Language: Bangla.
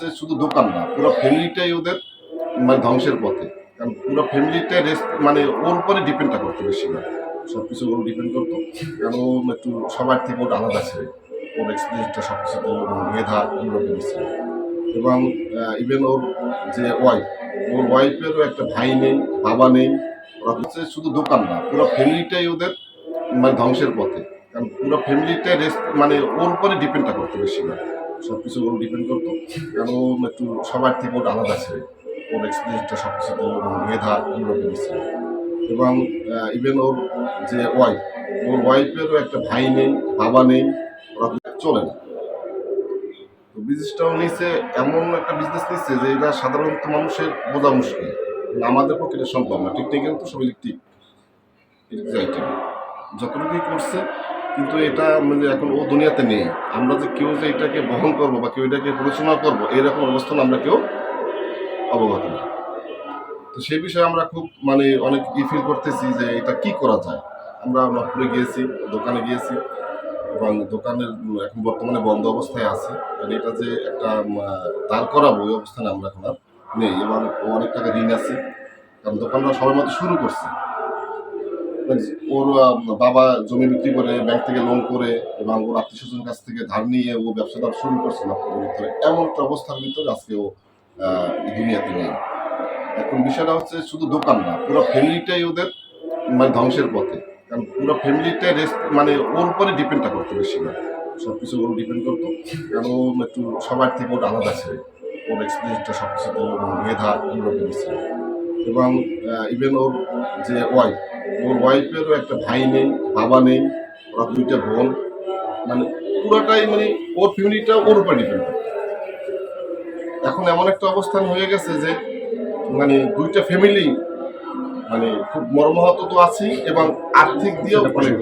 হচ্ছে শুধু দোকান না, পুরো ফ্যামিলিটাই ওদের মানে ধ্বংসের পথে। কারণ পুরো ফ্যামিলিটাই রেস্ট মানে ওর উপরে ডিপেন্ডটা করতো বেশি না। সব কিছু ওর ডিপেন্ড করতো। কারণ ও একটু সবার থেকে ওটা আলাদা ছিল। ওর এক্সপিরিয়েন্সটা সব ওর মেধা অন্যরকম ছিল। এবং ইভেন ওর যে ওয়াইফ ওর ওয়াইফেরও একটা ভাই নেই, বাবা নেই। ওরা হচ্ছে শুধু দোকান না, পুরো ফ্যামিলিটাই ওদের মানে ধ্বংসের পথে। কারণ পুরো ফ্যামিলিটাই রেস্ট মানে ওর উপরে ডিপেন্ডটা করতো বেশি না। সব কিছু ওর ডিপেন্ড করতো। ও একটু সবার থেকে ওটা আলাদা ছিল। ওর এক্সপিরিয়েন্সটা সব কিছুতে ওর মেধা অন্যরকম ছিল। এবং ইভেন ওর যে ওয়াইফ ওর ওয়াইফেরও একটা ভাই নেই, বাবা নেই, ওরা চলে না। তো বিজনেসটাও নিচ্ছে এমন একটা বিজনেস নিচ্ছে যে এটা সাধারণত মানুষের বোঝা মুশকিল। আমাদের পক্ষে এটা সম্ভব না। টেকনিক্যাল তো সব ইলেকট্রিক ইলেকট্রিক আইটেম যতটুকুই করছে কিন্তু এটা মানে এখন ও দুনিয়াতে নেই। আমরা যে কেউ যে এটাকে বহন করব বা কেউ এটাকে পরিচালনা করব এরকম অবস্থান আমরা কেউ অবগত না। তো সেই বিষয়ে আমরা খুব মানে অনেক ই ফিল করতেছি যে এটা কি করা যায়। আমরা নপুরে গিয়েছি, দোকানে গিয়েছি এবং দোকানের এখন বর্তমানে বন্ধ অবস্থায় আছে। কারণ এটা যে একটা দাঁড় করাবো ওই অবস্থানে আমরা এখন আর নেই। এবং অনেক টাকা ঋণ আছে। কারণ দোকানটা সবার মতো শুরু করছে। ওর বাবা জমি বিক্রি করে ব্যাংক থেকে লোন করে এবং ওর আত্মীয় স্বজনের কাছ থেকে ধার নিয়ে ও ব্যবসাটা শুরু করছে ভিতরে। এমন একটা অবস্থার ভিতরে আজকে ও দুনিয়াতে নেই। এখন বিষয়টা হচ্ছে শুধু দোকান না, পুরো ফ্যামিলিটাই ওদের মানে ধ্বংসের পথে। কারণ পুরো ফ্যামিলিটাই রেস্ট মানে ওর উপরে ডিপেন্ডটা করতো বেশি না। সব কিছু ওর ডিপেন্ড করতো। কারণ ও একটু সবার থেকে ওটা আলাদা ছিল। ওর এক্সপিরিয়েন্সটা সব কিছুতে মেধা অন্যরকম এবং ইভেন ওর যে ওয়াইফ ওর ওয়াইফেরও একটা ভাই নেই বাবা নেই ওরা দুইটা বোন। মানে পুরোটাই মানে ওর ফ্যামিলিটা ওর উপরে ডিপেন্ড এখন এমন একটা অবস্থান হয়ে গেছে যে মানে দুইটা ফ্যামিলি মানে খুব মর্মাহত তো আছি এবং আর্থিক দিয়েও অনেক।